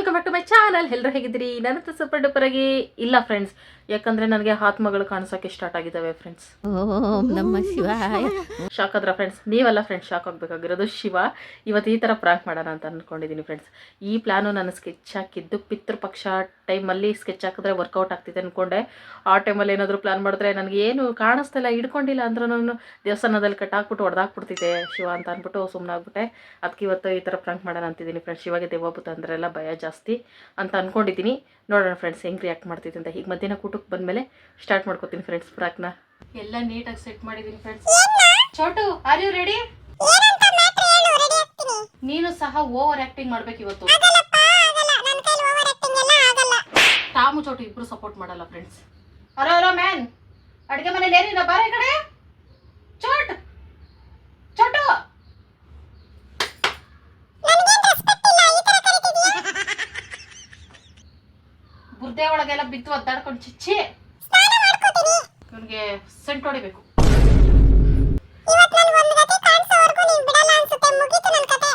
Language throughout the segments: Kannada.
Welcome back to my channel ಎಲ್ಲರೂ ಹೇಗಿದ್ದೀರಿ? ನನ್ನ ಸೂಪರ್ ಡೂಪರ್ ಆಗಿ ಇಲ್ಲ ಫ್ರೆಂಡ್ಸ್ ಯಾಕಂದ್ರೆ ನನಗೆ ಆತ್ಮಗಳು ಕಾಣಿಸೋಕೆ ಸ್ಟಾರ್ಟ್ ಆಗಿದ್ದಾವೆ ಫ್ರೆಂಡ್ಸ್ ನಮ್ಮ ಶಿವ ಶಾಕ್ ಆದ್ರ ಫ್ರೆಂಡ್ಸ್ ನೀವೆಲ್ಲ ಫ್ರೆಂಡ್ಸ್ ಶಾಕ್ ಆಗಬೇಕಾಗಿರೋದು ಶಿವ. ಇವತ್ತು ಈ ಥರ ಪ್ರಾಂಕ್ ಮಾಡೋಣ ಅಂತ ಅಂದ್ಕೊಂಡಿದ್ದೀನಿ ಫ್ರೆಂಡ್ಸ್ ಈ ಪ್ಲ್ಯಾನು ನಾನು ಸ್ಕೆಚ್ ಹಾಕಿದ್ದು ಪಿತೃಪಕ್ಷ ಟೈಮಲ್ಲಿ ಸ್ಕೆಚ್ ಹಾಕಿದ್ರೆ ವರ್ಕೌಟ್ ಆಗ್ತಿದೆ ಅಂದ್ಕೊಂಡೆ ಆ ಟೈಮಲ್ಲಿ ಏನಾದರೂ ಪ್ಲ್ಯಾನ್ ಮಾಡಿದ್ರೆ ನನಗೆ ಏನು ಕಾಣಿಸ್ತಿಲ್ಲ ಹಿಡ್ಕೊಂಡಿಲ್ಲ ಅಂದ್ರೂ ನಾನು ದೇವಸ್ಥಾನದಲ್ಲಿ ಕಟ್ಟಾಕ್ಬಿಟ್ಟು ಹೊಡೆದಾಕ್ಬಿಡ್ತಿದ್ದೆ ಶಿವ ಅಂತ ಅಂದ್ಬಿಟ್ಟು ಸುಮ್ಮನೆ ಆಗ್ಬಿಟ್ಟೆ. ಅದಕ್ಕೆ ಇವತ್ತು ಈ ಥರ ಪ್ರಾಂಕ್ ಮಾಡೋಣ ಅಂತಿದ್ದೀನಿ ಫ್ರೆಂಡ್ಸ್ ಶಿವಾಗೆ ದೇವಭೂತ ಅಂದ್ರೆಲ್ಲ ಭಯ ಜಾಸ್ತಿ ಅಂತ ಅಂದ್ಕೊಂಡಿದ್ದೀನಿ ನೋಡೋಣ ಫ್ರೆಂಡ್ಸ್ ಹೆಂಗೆ ರಿಯಾಕ್ಟ್ ಮಾಡ್ತಿದ್ದೆ ಅಂತ. ಈಗ ಮಧ್ಯಾಹ್ನ ಕೂಟಕ್ಕೆ ಬಂದಮೇಲೆ ಸ್ಟಾರ್ಟ್ ಮಾಡ್ಕೋತೀನಿ ಫ್ರೆಂಡ್ಸ್ ಪ್ರಾಕ್ನ ಎಲ್ಲ ನೀಟಾಗಿ ಸೆಟ್ ಮಾಡಿದ್ದೀನಿ friends Chotu are you ready ನೀನು ಸಹ ಓವರ್ ಆಕ್ಟಿಂಗ್ ಮಾಡ್ಬೇಕು ಇವತ್ತು. ತಾಮು ಚೋಟು ಇಬ್ರು ಸಪೋರ್ಟ್ ಮಾಡಲ್ಲ ಫ್ರೆಂಡ್ಸ್ ಹಲೋ ಹಲೋ ಮ್ಯಾನ್ ಅಡುಗೆ ಮನೇಲಿ ಏನಿಲ್ಲ ಬಾರ ಈ ಕಡೆ. ಚೋಟ್. ಚೋಟು. ಬುರ್ದೆ ಒಳಗೆಲ್ಲ ಬಿದ್ದು ಒದ್ದಾಡ್ಕೊಂಡು ಚಿಚ್ಚಿ. ಇವನಿಗೆ ಸೆಂಟ್ ಹೊಡಿಬೇಕು.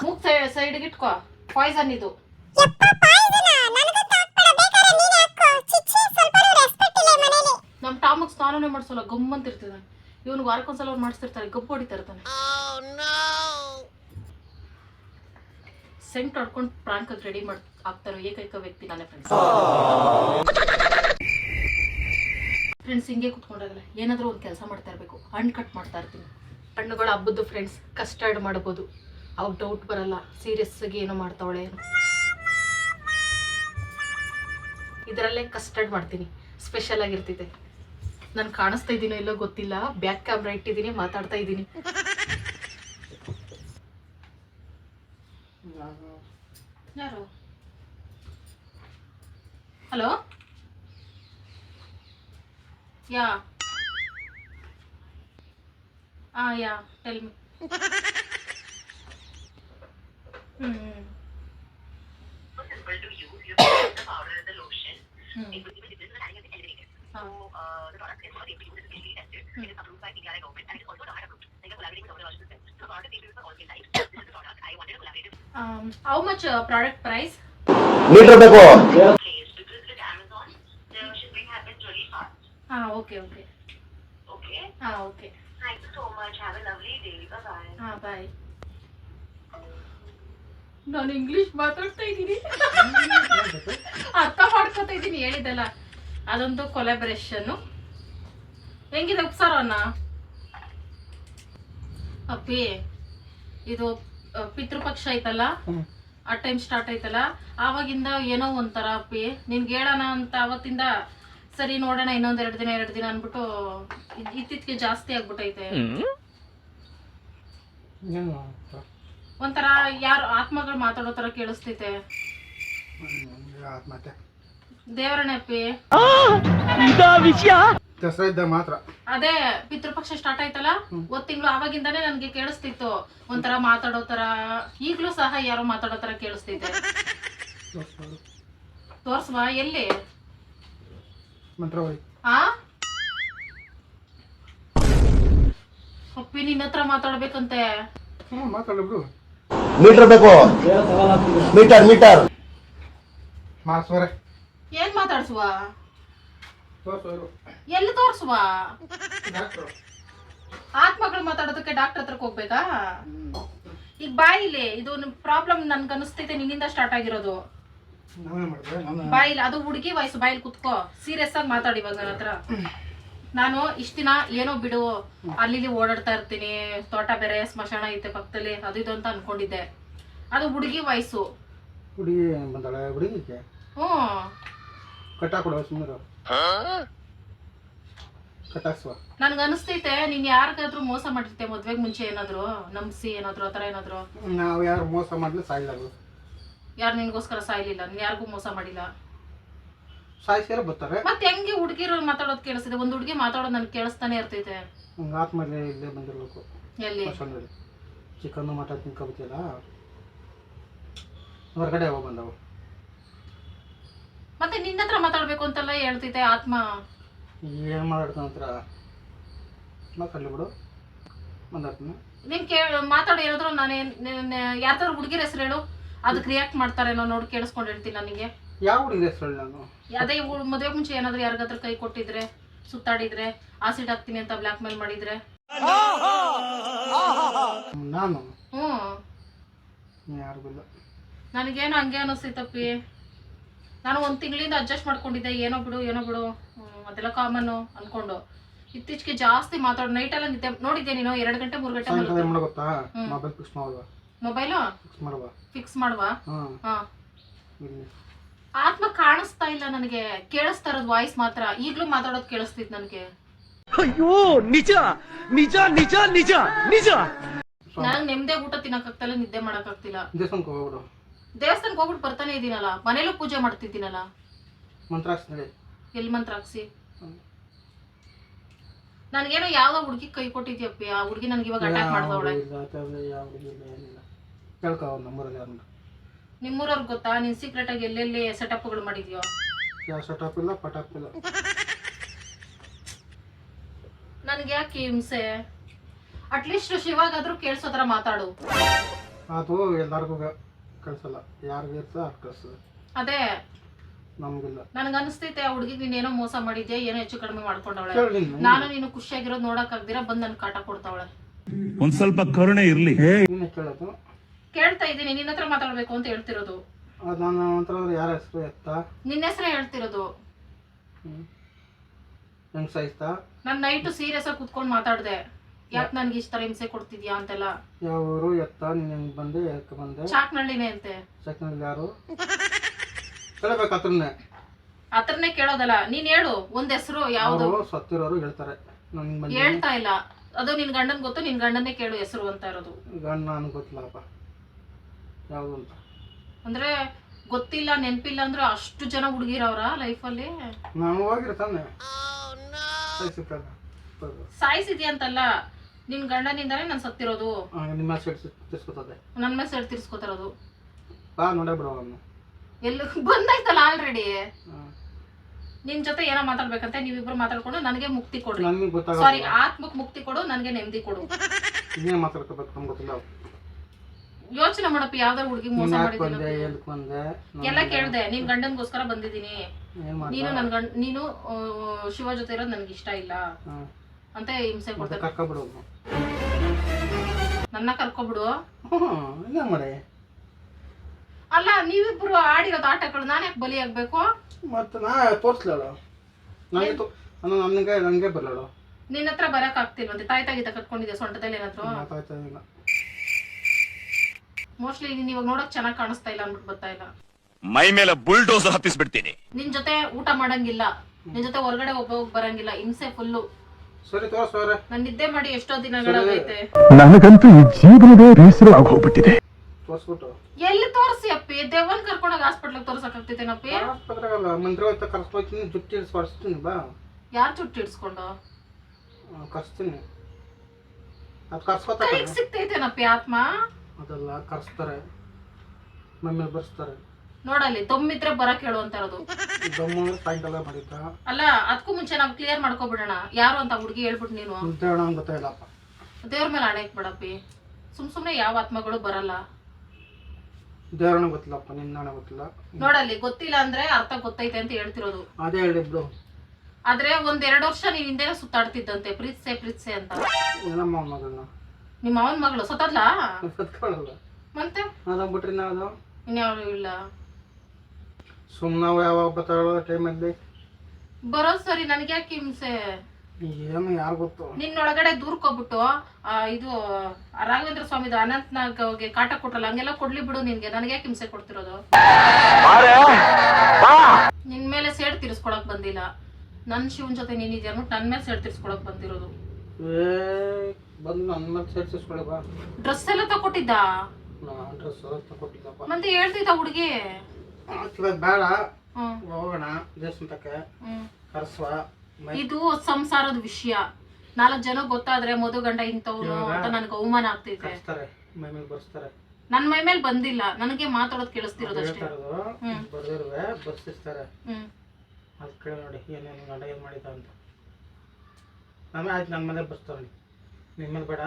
ಮೂಗ್ ಸೈಡ್ಗೆ ಪಾಯ್ಸನ್ ಇದು. ಸ್ನಾನನೇ ಮಾಡಿಸಲ್ಲ ಗಮ್ಮಂತ ಇರ್ತಿದ್ದಾನೆ. ಇವನು ವಾರಕ್ಕೊಂದ್ಸಲ ಅವ್ರು ಮಾಡಿಸ್ತಿರ್ತಾರೆ ಗಬ್ಬು ಹೊಡಿತಾ ಇರ್ತಾನೆ. ಸೆಂಟ್ ಹೊಡ್ಕೊಂಡು ಪ್ರಾಂಕ್ ರೆಡಿ ಮಾಡ್ ಆಗ್ತಾರೋ ಏಕೈಕ ವ್ಯಕ್ತಿ ನಾನೇ ಫ್ರೆಂಡ್ಸ್ ಫ್ರೆಂಡ್ಸ್ ಹಿಂಗೆ ಕುತ್ಕೊಂಡಾಗಲ್ಲ ಏನಾದರೂ ಒಂದು ಕೆಲಸ ಮಾಡ್ತಾ ಇರಬೇಕು ಹಣ್ಣು ಕಟ್ ಮಾಡ್ತಾ ಇರ್ತೀನಿ. ಹಣ್ಣುಗಳು ಹಬ್ಬದ್ದು ಫ್ರೆಂಡ್ಸ್ ಕಸ್ಟರ್ಡ್ ಮಾಡ್ಬೋದು. ಅವಾಗ ಡೌಟ್ ಬರಲ್ಲ ಸೀರಿಯಸ್ ಆಗಿ ಏನೋ ಮಾಡ್ತಾವಳೆ ಇದರಲ್ಲೇ ಕಸ್ಟರ್ಡ್ ಮಾಡ್ತೀನಿ. ಸ್ಪೆಷಲ್ ಆಗಿರ್ತಿದೆ. ನಾನು ಕಾಣಿಸ್ತಾ ಇದ್ದೀನೋ ಇಲ್ಲೋ ಗೊತ್ತಿಲ್ಲ. ಬ್ಯಾಕ್ ಕ್ಯಾಮ್ರಾ ಇಟ್ಟಿದ್ದೀನಿ ಮಾತಾಡ್ತಾ ಇದ್ದೀನಿ ಯಾರು? ಹಲೋ? ಯಾ? ಆ yeah tell me hmm. Much product price meter ಬೇಕು place because with Amazon. The shipping happens really fast. ಹಾ ಓಕೆ ಓಕೆ Okay. ಹಾ okay Thank you so much. Have a lovely day. Bye bye. ಹಾ ಬಾಯ್ ನಾನು ಇಂಗ್ಲಿಷ್ ಮಾತಾಡ್ತಾ ಇದ್ದೀನಿ. ಅರ್ಥ ಮಾಡ್ಕೊತಾ ಇದ್ದೀನಿ ಹೇಳಿದ್ದಲ್ಲ. ಅದೊಂದು ಕೊಲಾಬರೇಷನ್ ಹೆಂಗಿದೆ ಉಪ್ಸಾರ ಅನ್ನ ಅಪ್ಪಿ ಇದು ಪಿತೃಪಕ್ಷ ಐತಲ್ಲ? ಆ ಟೈಮ್ ಸ್ಟಾರ್ಟ್ ಆಯ್ತಲ್ಲ? ಆವಾಗಿಂದ ಏನೋ ಒಂಥರ ಅಪ್ಪಿ ನಿನ್ಗೆ ಹೇಳೋಣ ಅಂತ ಅವತ್ತಿಂದ ಸರಿ ನೋಡೋಣ ಇನ್ನೊಂದ್ ಎರಡು ದಿನ ಎರಡು ದಿನ ಅನ್ಬಿಟ್ಟು ಇತ್ತೀಚೆಗೆ ಜಾಸ್ತಿ ಆಗ್ಬಿಟ್ಟೈತೆ ಒಂಥರ ಯಾರು ಆತ್ಮಗಳು ಮಾತಾಡೋ ತರ ಕೇಳಿಸ್ತೈತೆ ದೇವರನೇ ಅಪ್ಪಿ ದಸರಾ ಇದ್ದ ಮಾತ್ರ. ಅದೇ ಪಿತೃಪಕ್ಷ ಸ್ಟಾರ್ಟ್ ಆಯ್ತಲ್ಲ? ಒಂದ್ ತಿಂಗಳು ಆವಾಗಿಂದಾನೇ ನನ್ಗೆ ಕೇಳಿಸ್ತಿತ್ತು. ಒಂಥರ ಮಾತಾಡೋ ತರ ಈಗ್ಲೂ ಸಹ ಯಾರೋ ಮಾತಾಡೋ ತರ. ತೋರ್ಸ್ವಾ ಎಲ್ಲಿ? ಆ? ಅಪ್ಪಿ ನಿನ್ನ ಹತ್ರ ಮಾತಾಡ್ಬೇಕಂತೆ. ಹ್ಞೂ ಮಾತಾಡಬ್ರು ಮೀಟರ್ ಬೇಕು. Meter meter. ಮಾಸ್ವರೆ ಏನ್ ಮಾತಾಡ್ಸುವ? ಎಲ್ಲಿ ತೋರ್ಸುವ? ಆತ್ಮಗಳು ಮಾತಾಡೋದಕ್ಕೆ ಡಾಕ್ಟರ್ ಹತ್ರಕ್ಕೆ ಹೋಗ್ಬೇಕಾ? ಈಗ ಬಾಯಿಲೆ ಇದು ಪ್ರಾಬ್ಲಮ್ ನನ್ಗೆ ಅನಿಸ್ತೈತೆ ನಿನ್ನಿಂದ ಸ್ಟಾರ್ಟ್ ಆಗಿರೋದು. ಬಾಯಿಲ್ ಅದು ಹುಡುಗಿ ವಯಸ್ಸು ಬಾಯಿಲಿ ಕುತ್ಕೋ. ಸೀರಿಯಸ್ ಆಗಿ ಮಾತಾಡಿ ಇವಾಗ ನನ್ನ ಹತ್ರ. ನಾನು ಇಷ್ಟ ದಿನ ಏನೋ ಬಿಡು ಅಲ್ಲಿ ಓಡಾಡ್ತಾ ಇರ್ತೀನಿ ತೋಟ ಬೇರೆ ಸ್ಮಶಾನ ಐತೆ ಪಕ್ಕದಲ್ಲಿ ಅದು ಇದು ಅಂತ ಅನ್ಕೊಂಡಿದ್ದೆ. ಅದು ಹುಡುಗಿ ವಯಸ್ಸು. ಹುಡುಗಿ ಬಂದಾಳೆ? ಹುಡುಗಿಗೆ ಹ್ಞೂ ಕಟ್ಟಾಕೊಡುವ ಸುಮ್ಮನೆ ನನ್ಗೆ ಅನಿಸ್ತೈತೆ ನೀನ್ ಯಾರಿಗಾದ್ರೂ ಮೋಸ ಮಾಡಿರ್ತೆ ಮದ್ವೆಗ್ ಮುಂಚೆ ಏನಾದ್ರು? ನಂಬಿಸಿ ಏನಾದ್ರು ಆತರ ಏನಾದ್ರು? ನಾವ್ ಯಾರು ಮೋಸ ಮಾಡ್ಲಿ ಸಾಯಿಲ್ಲ ಯಾರು ನಿನ್ಗೋಸ್ಕರ ಸಾಯ್ಲಿಲ್ಲ? ನೀನ್ ಯಾರಿಗೂ ಮೋಸ ಮಾಡಿಲ್ಲ? ಸಾಯಿಸಿರ ಬರ್ತಾರೆ. ಮತ್ತೆ ಹೆಂಗೆ ಹುಡುಗಿರು ಮಾತಾಡೋದು ಕೇಳಿಸ್ತಿದೆ? ಒಂದು ಹುಡುಗಿ ಮಾತಾಡೋದು ನನ್ಗೆ ಕೇಳಿಸ್ತಾನೆ ಇರ್ತೈತೆ. ಆತ್ಮಲ್ಲಿ ಇಲ್ಲೇ ಬಂದಿರ್ಬೇಕು. ಎಲ್ಲಿ? ಚಿಕನ್ ಮಾತಾಡ್ ಮಟನ್ ತಿನ್ಕೊಬತ್ತಿಲ್ಲ ಹೊರಗಡೆ ಹೋಗಿ ಬಂದವು? ಮತ್ತೆ ನಿನ್ನ ಹತ್ರ ಮಾತಾಡ್ಬೇಕು ಅಂತೆಲ್ಲ ಹೇಳ್ತಿದ್ದೆ ಆತ್ಮ. ಏನ್ ಮಾತಾಡಲಿ ಬಿಡು. ಬಂದಾಡ್ತೀನಿ ನೀನ್ ಕೇ ಮಾತಾಡೋ ಹೇಳಿದ್ರು ನಾನು ಯಾರ್ದಾರು ಹುಡುಗಿರ ಹೆಸರು ಹೇಳು. ಅದಕ್ಕೆ ರಿಯಾಕ್ಟ್ ಮಾಡ್ತಾರೇನೋ ನೋಡಿ ಕೇಳಿಸ್ಕೊಂಡು ಹೇಳ್ತೀನಿ ನನಗೆ. ಯಾವ ಹುಡುಗಿರ ಹೆಸರು ಹೇಳಿ ನಾನು? ಅದೇ ಮದುವೆ ಮುಂಚೆ ಏನಾದ್ರು ಯಾರಿಗಾದ್ರೂ ಕೈ ಕೊಟ್ಟಿದ್ರೆ ಸುತ್ತಾಡಿದ್ರೆ ಆಸಿಡ್ ಹಾಕ್ತೀನಿ ಅಂತ ಬ್ಲ್ಯಾಕ್ ಮೇಲ್ ಮಾಡಿದ್ರೆ. ನಾನು? ಹ್ಮ್. ಯಾರಿಗೂ ನನಗೇನೋ ಹಂಗೆ ಅನಿಸ್ತೈತಪ್ಪಿ ನಾನು ಒಂದು ತಿಂಗಳಿಂದ ಅಡ್ಜಸ್ಟ್ ಮಾಡ್ಕೊಂಡಿದ್ದೆ. ಏನೋ ಬಿಡು ಏನೋ ಬಿಡು. ಅದೆಲ್ಲ ಕಾಮನ್ನು ಅನ್ಕೊಂಡು. ಇತ್ತೀಚೆಗೆ ಜಾಸ್ತಿ ಮಾತಾಡೋ ನೈಟೆಲ್ಲ ನಿದ್ದೆ ನೋಡಿದ್ದೆ ನೀನು? ಎರಡು ಗಂಟೆ ಮೂರು ಗಂಟೆ ಸಾಯಂಕಾಲ ಏನು ಮಾಡೋ ಗೊತ್ತಾ ಹ್ಮ್. ಮೊಬೈಲ್ ಫಿಕ್ಸ್ ಮಾಡುವ. ಮೊಬೈಲು ಫಿಕ್ಸ್ ಮಾಡುವ. ಫಿಕ್ಸ್ ಮಾಡುವ? ಹಾಂ ಹಾ. ಇಲ್ಲಿ ಆತ್ಮ ಕಾಣಿಸ್ತಾ ಇಲ್ಲ ನನಗೆ. ಕೇಳಿಸ್ತಾ ಇರೋದು ವಾಯ್ಸ್ ಮಾತ್ರ. ಈಗಲೂ ಮಾತಾಡೋದು ಕೇಳಿಸ್ತಿದ್ ನನಗೆ. ಅಯ್ಯೋ ನಿಜ! ನಿಜ ನಿಜ ನಿಜ ನಿಜ! ನನಗೆ ನೆಮ್ಮದಿ ಊಟ ತಿನ್ನಕ್ಕಾಗ್ತಿಲ್ಲ ನಿದ್ದೆ ಮಾಡಕ್ಕಾಗ್ತಿಲ್ಲ. ಹೋಗ್ಬಿಡು. ದೇವಸ್ಥಾನಕ್ಕೆ ಹೋಗ್ಬಿಟ್ಟು ಬರ್ತಾನೆ ಇದೀನಲ್ಲ ಮನೇಲೂ ಪೂಜೆ ಮಾಡ್ತಿದ್ದೀನಲ್ಲ. ಮಂತ್ರ ಹಾಕ್ಸ್ತಾಳೆ ಎಲ್ಲಿ ಮಂತ್ರ ಹಾಕ್ಸಿ ನನಗೇನೋ ಯಾವ್ದೋ ಹುಡುಗಿ ಕೈ ಕೊಟ್ಟಿದ್ಯಪ್ಪಿ ಆ ಹುಡುಗಿ ನನಗೆ ಇವಾಗ ಅಟ್ಯಾಕ್ ಮಾಡ್ದವಳೆ. ನಿಮ್ಮೂರವ್ರಿಗೆ ಗೊತ್ತಾ? ನೀನ್ ಸೀಕ್ರೆಟ್ ಆಗಿ ಎಲ್ಲೆಲ್ಲಿ ಸೆಟಪ್ಗಳು ಮಾಡಿದ್ಯೋ? ಯಾವ ಸೆಟಪ್ ಇಲ್ಲ ಪಟಾಪ್ ಇಲ್ಲ. ನನ್ಗೆ ಯಾಕೆ ಹಿಂಸೆ? ಅಟ್ಲೀಸ್ಟ್ ಶಿವಾಗಾದ್ರೂ ಕೇಳಿಸೋ ಥರ ಮಾತಾಡು. ಅದು ಎಲ್ಲರಿಗೂ ಕಳ್ಸಲ್ಲ. ಯಾರಿಗೆ ಇರ್ತದೆ ಅದು ಕಳ್ಸೋದು ಅದೇ. ನಮಗಿಲ್ಲ. ನನ್ಗ ಅನಿಸ್ತೈತೆ ಆ ಹುಡುಗಿಗೆ ನೀನೇನೋ ಮೋಸ ಮಾಡಿದ್ಯಾ ಏನೋ ಹೆಚ್ಚು ಕಡಿಮೆ ಮಾಡ್ಕೊಂಡವಳೆ. ನೀನು. ನಾನು ಖುಷಿಯಾಗಿರೋದು ನೋಡಕ್ ಆಗ್ದಿರ ಬಂದ್ ನನ್ ಕಾಟ ಕೊಡ್ತಾವಳೆ. ಒಂದ್ ಸ್ವಲ್ಪ ಕರುಣೆ ಇರ್ಲಿ. ನೀನೇ ಕೇಳೋದು. ಕೇಳ್ತಾ ಇದ್ದೀನಿ ನಿನ್ನ ಹತ್ರ ಮಾತಾಡ್ಬೇಕು ಅಂತ ಹೇಳ್ತಿರೋದು. ಅದು ನನ್ನ ಹತ್ರ ಯಾರ ಹೆಸರು ಎತ್ತ? ನಿನ್ನ ಹೆಸರೇ ಹೇಳ್ತಿರೋದು. ಹೆಂಗ್ ಸಾಯಿಸ್ತಾ? ನಾನು ನೈಟು ಸೀರಿಯಸ್ ಆಗಿ ಕುತ್ಕೊಂಡು ಮಾತಾಡ್ದೆ. ಯಾಕೆ ನನ್ಗೆ ಇಷ್ಟ ಹಿಂಸೆ ಕೊಡ್ತಿದ್ಯಾ ಅಂತೆಲ್ಲ? ಯಾವ ಊರು ಎತ್ತ ನೀನ್ ಹೆಂಗ್ ಬಂದೆ ಯಾಕೆ ಬಂದೆ? ಚಾಕ್ನಳ್ಳಿನೇ ಅಂತೆ. ಸೆಕೆಂಡ್ ಯಾರು? ಕೇಳಬೇಕು ಹತ್ರನೇ. ಆತರನೇ ಕೇಳೋದಲ್ಲ ನೀನ್ ಹೇಳು ಒಂದ್ ಹೆಸರು ಯಾವ್ದು? ಅವರು ಸತ್ತಿರೋರು ಹೇಳ್ತಾರೆ. ನಾನು ಹಿಂಗ್ ಬಂದೆ ಹೇಳ್ತಾ ಇಲ್ಲ. ಅದು ನಿನ್ ಗಂಡನ್ ಗೊತ್ತು ನಿನ್ ಗಂಡನ್ನೇ ಕೇಳು ಹೆಸರು ಅಂತ ಇರೋದು. ಗಂಡ ನನಗೆ ಗೊತ್ತಿಲ್ಲಪ್ಪ. ಯಾವುದು ಅಂತ. ಅಂದ್ರೆ ಗೊತ್ತಿಲ್ಲ ನೆನ್ಪಿಲ್ಲ ಅಂದ್ರೆ ಅಷ್ಟು ಜನ ಹುಡುಗಿರವ್ರ ಲೈಫಲ್ಲಿ? ನಾನು ಹೋಗಿರ್ತಾನೆ. ಸಾಯಿಸಿದ್ಯಾ ಅಂತಲ್ಲ? ನಿನ್ ಗಂಡನಿಂದಾನೇ ನಾನು ಸತ್ತಿರೋದು. ನಿಮ್ಮ ಸೈಡ್ ತಿರ್ಸ್ಕೊತದೆ. ನನ್ನ ಮೇಲೆ ಸೆಡ್ ತಿರ್ಸ್ಕೊತಿರೋದು. ಬಾ ನೋಡ ಬಿಡು ಅವನು ಎಲ್ಲ ಬಂದಾಯ್ತಲ್ಲ ಆಲ್ರೆಡಿ ನಿನ್ ಜೊತೆ ಏನೋ ಮಾತಾಡ್ಬೇಕಂತೆ ನೀವಿಬ್ರು ಮಾತಾಡ್ಕೊಂಡು ನನಗೆ ಮುಕ್ತಿ ಕೊಡ್ರಿ. ನನಗೆ ಸಾರಿ ಗೊತ್ತಾಗಲ್ಲ ಆತ್ಮಕ್ ಮುಕ್ತಿ ಕೊಡು ನನಗೆ ನೆಮ್ಮದಿ ಕೊಡು. ಇನ್ನೇನು ಮಾತಾಡ್ಕೋಬೇಕು ನಮ್ಗೆ ಗೊತ್ತಿಲ್ಲ ಯೋಚನೆ ಮಾಡಪ್ಪ ಯಾವ್ದಾರು ಹುಡುಗಿ ಮೋಸ ನೀನ್ ಯಾಕೆ ಬಂದೆ ಎದಕ್ಕೆ ಬಂದೆ? ಎಲ್ಲ ಕೇಳ್ದೆ ನಿನ್ ಗಂಡನ್ಗೋಸ್ಕರ ಬಂದಿದ್ದೀನಿ. ಏನು ನೀನು ನನ್ ಗಂಡ ನೀನು ಆ, ಶಿವ ಜೊತೆ ಇರೋದು ನನ್ಗೆ ಇಷ್ಟ ಇಲ್ಲ. ಹಾಂ. ಅಂತ ಹಿಂಸೆ ಮತ್ತೆ ಕೊಡ್ತಾರೆ. ಕರ್ಕೊಬಿಡು. ನನ್ನ ಕರ್ಕೊಬಿಡು ಹ್ಞೂ ಇಲ್ಲ ಮಾಡಿ ಅಲ್ಲ ನೀವಿಬ್ರು ಆಡಿರೋದು ಆಟಗಳು ನಾನು ಯಾಕೆ ಬಲಿ ಆಗ್ಬೇಕು? ಮತ್ತೆ ನಾ ತೋರಿಸ್ಲಳು ನನಗೆ ತೋ ನನಗೆ ನನಗೆ ಬರಲಳು ನಿನ್ನ ಹತ್ರ ಬರಕ್ ಆಗ್ತಿಲ್ವಂತೆ ತಾಯಿ ತಾಗಿತ ಕಟ್ಕೊಂಡಿದ್ದೆ ಸೊಂಟದಲ್ಲಿ ಏನಾದ್ರು? ಮಾತಾಡ್ತಾ ಇಲ್ಲ ಮೋಸ್ಟ್ಲಿ ನೀನ್ ಇವಾಗ ನೋಡಕ್ ಚೆನ್ನಾಗಿ ಕಾಣಿಸ್ತಾ ಇಲ್ಲ ಅಂದ್ಬಿಟ್ಟು ಬರ್ತಾ ಇಲ್ಲ. ಮೈ ಮೇಲೆ ಬುಲ್ಡೋಸರ್ ಹತ್ತಿಸ್ಬಿಡ್ತೀನಿ. ನಿನ್ ಜೊತೆ ಊಟ ಮಾಡಂಗಿಲ್ಲ. ನಿನ್ ಜೊತೆ ಹೊರಗಡೆ ಒಬ್ಬ ಹೋಗ್ ಬರಂಗಿಲ್ಲ. ಹಿಂಸೆ ಫುಲ್ಲು ಸರಿ ತೋರಿಸೋರೆ ನಾನು ನಿದ್ದೆ ಮಾಡಿ ಎಷ್ಟೋ ದಿನಗಳಾಗೈತೆ ನನಗಂತೂ ಈ ಜೀವನವೇ ಬೇಸರ ಹೋಗ್ಬಿಟ್ಟಿದೆ ತೋರಿಸ್ಬಿಟ್ಟು. ಎಲ್ಲಿ ತೋರಿಸಿ ಅಪ್ಪಿ? ದೇವನ್ ಕರ್ಕೊಂಡೋಗಿ ಹಾಸ್ಪಿಟ್ಲಿಗೆ ತೋರ್ಸಕ್ಕಾಗ್ತೈತೇನಪ್ಪಿ ಆಸ್ಪತ್ರೆಗಲ್ಲ ಮಂತ್ರ ಅಂತ ಕರ್ಸ್ಕೊತೀನಿ ಜುಟ್ಟಿ ಇಡ್ಸ್ ಕೊಡಿಸ್ತೀನಿ ಬಾ. ಯಾರ್ ಚುಟ್ಟಿ ಇಡ್ಸ್ಕೊಂಡು ಕರ್ಸ್ತೀನಿ. ಅದು ಕರ್ಸ್ಕೊತಾರೆ ಕೈಗೆ ಸಿಗ್ತೈತೇನಪ್ಪಿ ಆತ್ಮ? ಅದೆಲ್ಲ ಕರ್ಸ್ತಾರೆ. ಮಮ್ಮಿ ಬರ್ಸ್ತಾರೆ. ನೋಡಲ್ಲಿ ದಮ್ಮಿದ್ರೆ ಬರಕ್ ಹೇಳು ಅಂತ ಇರೋದು ದಮ್ಮು ಅಂದ್ರೆ ಸಾಯಂಕಾಲ ಮಾಡಿದ್ದ ಅಲ್ಲ ಅದಕ್ಕೂ ಮುಂಚೆ ನಾವು ಕ್ಲಿಯರ್ ಮಾಡ್ಕೊಬಿಡೋಣ. ಯಾರು ಅಂತ ಹುಡುಗಿ ಹೇಳ್ಬಿಟ್ಟು ನೀನು. ದೇವ್ರ ಮೇಲೆ ಆಣೆ ಬಿಡಪ್ಪಿ ಸುಮ್ ಸುಮ್ನೆ ಯಾವ ಆತ್ಮಗಳು ಬರಲ್ಲ. ದೇವರಣ ಗೊತ್ತಿಲ್ಲಪ್ಪ ನಿನ್ನ ಗೊತ್ತಿಲ್ಲ. ನೋಡಲ್ಲಿ ಗೊತ್ತಿಲ್ಲ ಅಂದ್ರೆ ಅರ್ಥ ಗೊತ್ತೈತೆ ಅಂತ ಹೇಳ್ತಿರೋದು. ಅದೇ ಹೇಳಿದ್ರು ಆದ್ರೆ ಒಂದ್ ಎರಡು ವರ್ಷ ನೀನ್ ಹಿಂದೆನೆ ಸುತ್ತಾಡ್ತಿದ್ದಂತೆ ಪ್ರೀತ್ಸೆ ಪ್ರೀತ್ಸೆ ಅಂತ. ಏನಮ್ಮ ಮಗಳನ್ನ ನಿಮ್ಮ ಅವನ ಮಗಳು ಸತ್ತಲ್ಲ ಸತ್ಕೊಳ್ಳಲ್ಲ ಮತ್ತೆ? ನಾವು ಇನ್ಯಾವ ಇಲ್ಲ. ಸುಮ್ಮನೆ ನಾವು ಯಾವಾಗ ಬರ್ತಾರೋ ಟೈಮಲ್ಲಿ ಬರೋ ಸರಿ ನನಗೆ ಯಾಕೆ ಹಿಂಸೆ? ಏನು ಯಾರು ಗೊತ್ತು? ನಿನ್ನೊಳಗಡೆ ದೂರ್ಕೊಬಿಟ್ಟು ಆ, ಇದು ಆ ರಾಘವೇಂದ್ರ ಸ್ವಾಮಿದು ಅನಂತನಾಗ್ಗೆ ಕಾಟ ಕೊಟ್ರಲ್ಲ ಹಂಗೆಲ್ಲ ಕೊಡ್ಲಿ ಬಿಡು ನಿನ್ಗೆ ನನಗೆ ಯಾಕೆ ಹಿಂಸೆ ಕೊಡ್ತಿರೋದು? ನಿನ್ ಮೇಲೆ ಸೇಡ್ ತೀರಿಸ್ಕೊಳಕ್ ಬಂದಿಲ್ಲ. ನನ್ ಶಿವನ್ ಜೊತೆ ನೀನಿದ್ಯಾ ಅನ್ಬಿಟ್ಟು ನನ್ ಮೇಲೆ ಸೇಡ್ ತೀರಿಸ್ಕೊಳಕ್ ಬಂದಿರೋದು. ಏ ಬಂದು ನನ್ನ ಮೇಲೆ ಸೇರ್ಸಿಸ್ಕೊಳ್ಳಿ ಬಾ. ಡ್ರೆಸ್ ಎಲ್ಲ ತಗೊಟ್ಟಿದ್ದ ನಾ ಡ್ರೆಸ್ ಮಂದಿ ಹೇಳ್ತಿದ್ದ ಹುಡುಗಿ. ಇವಾಗ ಬೇಡ. ಹೋಗೋಣ ದೇವಸ್ಥಾನಕ್ಕೆ ಹ್ಮ್. ಇದು ಸಂಸಾರದ ವಿಷಯ. ನಾಲ್ಕು ಜನ ಗೊತ್ತಾದ್ರೆ ಮಧು ಗಂಡ ಇಂಥವ್ರು ಅಂತ ನನಗೆ ಅವಮಾನ ಆಗ್ತೈತೆ. ಕರ್ಸ್ತಾರೆ ಮೈ ಮೇಲೆ ಬರ್ಸ್ತಾರೆ. ನನ್ನ ಮೈ ಮೇಲೆ ಬಂದಿಲ್ಲ. ನನಗೆ ಮಾತಾಡೋದು ಕೇಳಿಸ್ತಿರೋದಷ್ಟೇ ಅಷ್ಟೇ. ಬರ್ದಿರುವೆ ಬರ್ಸಿಸ್ತಾರೆ ಅದು ಕೇಳಿ ನೋಡಿ ಏನೇನು ಗಂಡ ಏನು ಮಾಡಿದ ಅಂತ. ಆಮೇಲೆ ಆಯ್ತು ನನ್ನ ಮನೆ ಬರ್ತಾರೆ ನಿಮ್ಮ ಮೇಲೆ ಬೇಡ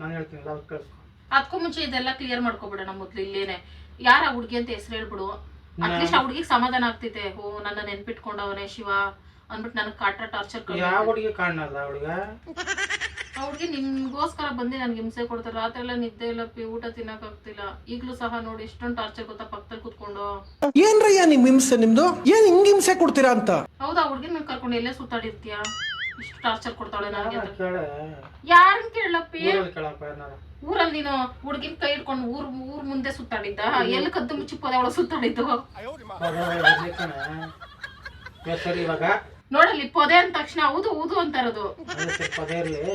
ನಾನು ಹೇಳ್ತೀನಿ ಅವ್ರು ಕಳಿಸ್ಕೊ. ಅದಕ್ಕೂ ಮುಂಚೆ ಇದೆಲ್ಲ ಕ್ಲಿಯರ್ ಮಾಡ್ಕೊಬಿಡೋಣ ಮೊದ್ಲು ಇಲ್ಲೇನೆ. ಯಾರ ಹುಡುಗಿ ಅಂತ ಹೆಸರು ಹೇಳ್ಬಿಡು. ಅಟ್ಲೀಸ್ಟ್ ಆ ಹುಡುಗಿಗೆ ಸಮಾಧಾನ ಆಗ್ತಿದೆ. ಓ ನನ್ನ ನೆನ್ಪಿಟ್ಕೊಂಡವನೇ ಶಿವ ಅಂದ್ಬಿಟ್ಟು ನನಗೆ ಕಾಟ ಟಾರ್ಚರ್ ಯಾವ ಹುಡುಗಿ ಕಾಣಲ್ಲ ಹುಡುಗ? ಆ ಹುಡುಗಿ ನಿಮ್ಗೋಸ್ಕರ ಬಂದು ನನ್ಗೆ ಹಿಂಸೆ ಕೊಡ್ತಾರೆ ರಾತ್ರಿ ಎಲ್ಲ ನಿದ್ದೆ ಇಲ್ಲ ಪಿ ಊಟ ತಿನ್ನಕ್ ಆಗ್ತಿಲ್ಲ. ಈಗ್ಲೂ ಸಹ ನೋಡಿ ಎಷ್ಟೊಂದು ಟಾರ್ಚರ್ ಗೊತ್ತಾ ಪಕ್ಕದಲ್ಲಿ ಕುತ್ಕೊಂಡು. ಏನ್ರಯ್ಯ ನಿಮ್ ಹಿಂಸೆ ನಿಮ್ದು? ಏನ್ ಹಿಂಗ್ ಹಿಂಸೆ ಕೊಡ್ತೀರಾ ಅಂತ? ಹೌದಾ ಹುಡುಗಿನ ಕರ್ಕೊಂಡು ಎಲ್ಲೇ ಸುತ್ತಾಡಿರ್ತೀಯ? ಇಷ್ಟು ಟಾರ್ಚರ್ ಕೊಡ್ತಾಳೆ ನನಗೆ ಅಂತ. ಕೇಳ? ಯಾರನ್ ಕೇಳಪ್ಪಿ ಏನಾರ ಊರಲ್ಲಿ ನೀನು ಹುಡುಗಿನ ಕೈ ಹಿಡ್ಕೊಂಡು ಊರ್ ಊರ್ ಮುಂದೆ ಸುತ್ತಾಡಿದ್ದ? ಎಲ್ಲಿ ಕದ್ದು ಮುಚ್ಚಿ ಪೊದೆ ಒಳಗೆ ಸುತ್ತಾಡಿದ್ದು? ಏ, ಸರಿ ಇವಾಗ. ನೋಡಲ್ಲಿ ಪೊದೆ ಅಂದ ತಕ್ಷಣ ಹೌದು ಹೌದು ಅಂತಾರದು. ಅದೇ ಸ್ವಲ್ಪ ಅದೇ ಇರ್ಲಿ.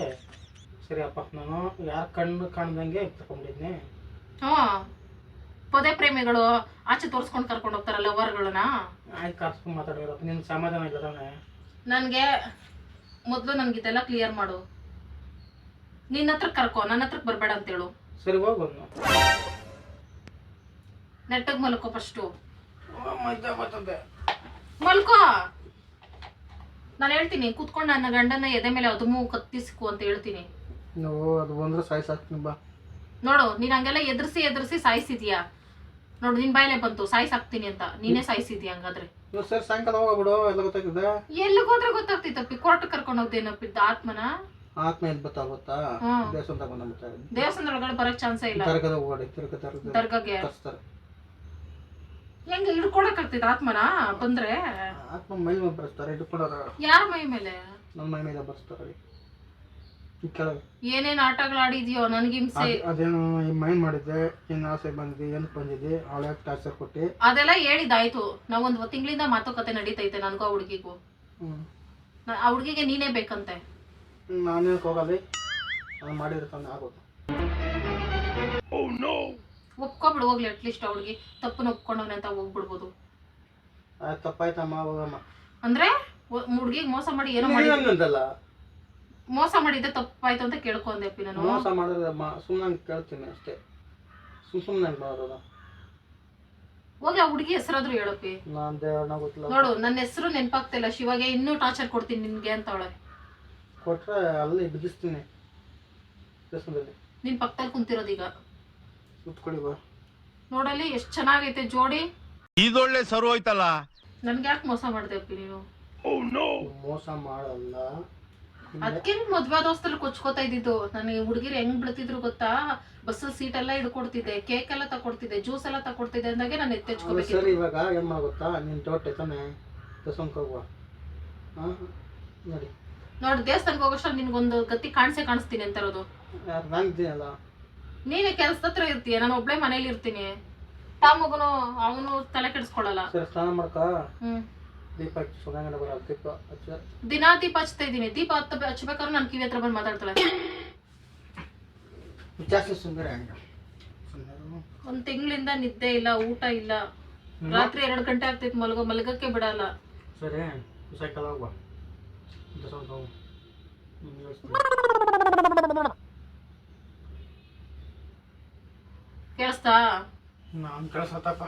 ಸರಿ ಅಪ್ಪ ನಾನು ಯಾರ ಕಣ್ಣು ಕಾಣ್ದಂಗೆ ತಗೊಂಡಿದ್ನಿ. ಹ್ಮ್ ಪೊದೆ ಪ್ರೇಮಿಗಳು ಆಚೆ ತೋರ್ಸ್ಕೊಂಡು ಕರ್ಕೊಂಡು ಹೋಗ್ತಾರಲ್ಲ ಲವರ್ಗಳನ್ನ ಆಯ್ತು ಕಾಸ್ಕೊಂಡು ಮಾತಾಡಿರೋ ನಿನ್ ಸಮಾಧಾನ ಇಲ್ಲ ತಾನೆ? ನನ್ಗೆ ಮೊದ್ಲು ನನ್ಗೆ ಇದೆಲ್ಲ ಕ್ಲಿಯರ್ ಮಾಡು. ನಿನ್ನ ಹತ್ರ ಕರ್ಕೋ ನನ್ನ ಹತ್ರಕ್ ಬರ್ಬೇಡ ಅಂತೇಳು. ಸರಿ ಹೋಗು ನೆಟ್ಟಗ್ ಮಲ್ಕೋ ಫಸ್ಟು ಮಲ್ಕೋ. ನಾನು ಹೇಳ್ತೀನಿ ಕೂತ್ಕೊಂಡು ನನ್ನ ಗಂಡನ ಎದೆ ಮೇಲೆ ಅದು ಮೂ ಕತ್ತಿಸ್ಕು ಅಂತ ಹೇಳ್ತೀನಿ. ಅದು ಬಂದ್ರೆ ಸಾಯ್ಸಾಕ್ತೀನಿ ಬಾ. ನೋಡು ನೀನ್ ಹಂಗೆಲ್ಲ ಎದುರಿಸಿ ಎದುರಿಸಿ ಸಾಯಿಸಿದ್ಯಾ? ನೋಡು ನಿನ್ ಬಾಯಲ್ಲೇ ಬಂತು ಸಾಯಿಸಾಕ್ತೀನಿ ಅಂತ. ನೀನೇ ಸಾಯಿಸಿದ್ಯಾ ಹಂಗಾದ್ರೆ? ನೀವು ಸರ್ ಸಾಯಂಕಾಲ ಹೋಗ್ಬಿಡು ಎಲ್ಲ ಗೊತ್ತಾಗ್ತದೆ? ಎಲ್ಲಿಗೆ ಹೋದ್ರೆ ಗೊತ್ತಾಗ್ತಿತ್ತಪ್ಪಿ. ಕೋರ್ಟ್ ಕರ್ಕೊಂಡು ಹೋಗ್ದೇನಪ್ಪಿದ್ದ ಆತ್ಮನ? ಆತ್ಮ ಎಲ್ಲಿ ಬರ್ತಾ ಗೊತ್ತಾ? ಹ್ಮ್. ದೇವಸ್ಥಾನ ತಗೊಂಡ್ ಬರ್ತಾರೆ ದೇವಸ್ಥಾನದೊಳಗಡೆ ಬರಕ್ ಚಾನ್ಸ್ ಇಲ್ಲ. ದರ್ಗದ ಓಡಿ ತಿರ್ಗ ತರಕದ ದರ್ಗಾಗೆ ಕರ್ಸ್ತಾರೆ ಹೆಂಗೆ ಹಿಡ್ಕೊಳಕ್ ಆಗ್ತೈತೆ ಆತ್ಮನ? ಬಂದ್ರೆ? ಆತ್ಮ ಮೈ ಮೇಲೆ ಬರ್ಸ್ತಾರೆ ಇಟ್ಕೊಂಡಾರ ಯಾರ ಮೈ ಮೇಲೆ? ನಮ್ಮ ಮೈ ಮೇಲೆ ಬರ್ಸ್ತಾರೆ. ಈ ಕೆಳಗೆ ಏನೇನ್ ಆಟಗಳು ಆಡಿದ್ಯೋ ನನ್ಗೆ ಹಿಂಸೆ. ಅದ್- ಅದೇನು ಈ ಮೈಂಡ್ ಮಾಡಿದ್ದೆ ಏನ್ ಆಸೆ ಬಂದಿದೆ ಏನ್ ಬಂದಿದೆ ಅವಳೆ ಟಾರ್ಚರ್ ಕೊಟ್ಟಿ. ಅದೆಲ್ಲ ಹೇಳಿದಾಯ್ತು ನಾವ್ ಒಂದ್ ತಿಂಗಳಿಂದ ಮಾತುಕತೆ ನಡೀತೈತೆ ನನ್ಗೂ ಆ ಹುಡುಗಿಗೂ. ಆ ಹುಡುಗಿಗೆ ನೀನೇ ಬೇಕಂತೆ. ನಾನೇನು ಹೋಗಲ್ಲ ನಾನು ಮಾಡಿರ್ತಾನೆ ಆಗೋದು ಒಪ್ಕೊಬಿಡು ಹೋಗ್ಲಿ ಅಟ್ಲೀಸ್ಟ್ ಆ ಹುಡುಗಿ. ತಪ್ಪನ್ನ ಒಪ್ಕೊಂಡವ್ನೆ ಅಂತ ಹೋಗ್ಬಿಡ್ಬೋದು. ಆಯ್ತು ತಪ್ಪಾಯ್ತಮ್ಮ ಹೋಗಮ್ಮ. ಅಂದ್ರೆ ಹುಡುಗಿಗೆ ಮೋಸ ಮಾಡಿ ಏನೋ ಮಾಡಿ ಅಂತಲ್ಲ ಮೋಸ ಮಾಡಿದ್ದೆ ತಪ್ಪಾಯ್ತು ಅಂತ ಕೇಳ್ಕೊಂಡೆಪ್ಪಿ ನಾನು. ಮೋಸ ಮಾಡಿದ್ರೆ ಸುಮ್ಮನೆ ಕೇಳ್ತೀನಿ ಅಷ್ಟೇ. ಸುಮ್ ಸುಮ್ಮನೆ ಮಾಡೋದ. ಹೋಗಿ ಆ ಹುಡುಗಿ ಹೆಸರಾದ್ರೂ ಹೇಳಪ್ಪಿ ನಾನು ದೇವ್ರನ್ನ ಗೊತ್ತಿಲ್ಲ ನೋಡು ನನ್ನ ಹೆಸರು ನೆನಪಾಗ್ತಿಲ್ಲ ಶಿವಾಗೆ ಇನ್ನೂ ಟಾರ್ಚರ್ ಕೊಡ್ತೀನಿ ನಿನ್ಗೆ ಅಂತ ಅವಳೆ. ಕೊಟ್ರೆ ಅಲ್ಲಿ ಬಿಗಿಸ್ತೀನಿ. ನಿನ್ ಪಕ್ಕದಲ್ಲಿ ಕುಂತಿರೋದೀಗ ಕುತ್ಕೊಳ್ಳಿ ಬಾ. ನೋಡಲ್ಲಿ ಎಷ್ಟು ಚೆನ್ನಾಗೈತೆ ಜೋಡಿ. ಇದೊಳ್ಳೆ ಸರು ಹೋಯ್ತಲ್ಲ? ನನ್ಗೆ ಯಾಕೆ ಮೋಸ ಮಾಡ್ದೆ ಅಪ್ಪಿ ನೀನು? ಮೋಸ ಮಾಡಲ್ಲ. ಅದಕ್ಕೆ ಮದ್ವೆ ಆದೋಸ್ತಲ್ಲಿ ಕೊಚ್ಕೋತಾ ಇದ್ದಿದ್ದು? ನನಗೆ ಹುಡುಗಿರು ಹೆಂಗ್ ಬಿಡ್ತಿದ್ರು ಗೊತ್ತಾ? ಬಸ್ಸಲ್ಲಿ ಸೀಟ್ ಎಲ್ಲ ಇಡ್ಕೊಡ್ತಿದ್ದೆ ಕೇಕ್ ಎಲ್ಲ ತಕೊಡ್ತಿದ್ದೆ ಜ್ಯೂಸ್ ಎಲ್ಲ ತಕೊಡ್ತಿದ್ದೆ ಅಂದಾಗೆ ನಾನು ಎತ್ತೆಚ್ಕೋಬೇಕು ಸರಿ ಇವಾಗ ಏನ್ ಮಾಡೋಗುತ್ತಾ ನಿನ್ ತೋಟ ತಾನೆ ನೋಡಿ. ನೋಡಿ ದೇವಸ್ಥಾನಕ್ಕೆ ಹೋಗೋಷ್ಟು ನಿನ್ಗೊಂದು ಗತಿ ಕಾಣಿಸೇ ಕಾಣಿಸ್ತೀನಿ ಅಂತ ಇರೋದು. ನಾನು ನೀನೇ ಕೆಲ್ಸದ ಹತ್ರ ಇರ್ತೀಯ ನಾನು ಒಬ್ಳೆ ಮನೇಲಿ ಇರ್ತೀನಿ. ತಾ ಮಗನು ಅವನು ತಲೆ ಕೆಡಿಸ್ಕೊಳಲ್ಲ. ಸರಿ ಸ್ನಾನ ಮಾಡ್ಕ. ಹ್ಮ್. ದೀಪ ಬರಲ್ಲ ದೀಪ ಹಚ್ಚ. ದಿನಾ ದೀಪ ಹಚ್ತಾ ಇದ್ದೀನಿ. ದೀಪ ಹತ್ತ ಹಚ್ಬೇಕಾದ್ರೆ ನನ್ನ ಕಿವಿ ಹತ್ರ ಬಂದು ಮಾತಾಡ್ತಾಳೆ. ಜಾಸ್ತಿ ಸುಂದರ ಒಂದ್ ತಿಂಗಳಿಂದ ನಿದ್ದೆ ಇಲ್ಲ ಊಟ ಇಲ್ಲ. ರಾತ್ರಿ ಎರಡ್ ಗಂಟೆ ಆಗ್ತೈತಿ ಮಲಗೋ ಮಲಗಕ್ಕೆ ಬಿಡಲ್ಲ. ಸರಿ ಹೋಗುವ. ಕೇಳಿಸ್ತಾ? ನಾನು ಕಳ್ಸತ್ತಪ್ಪ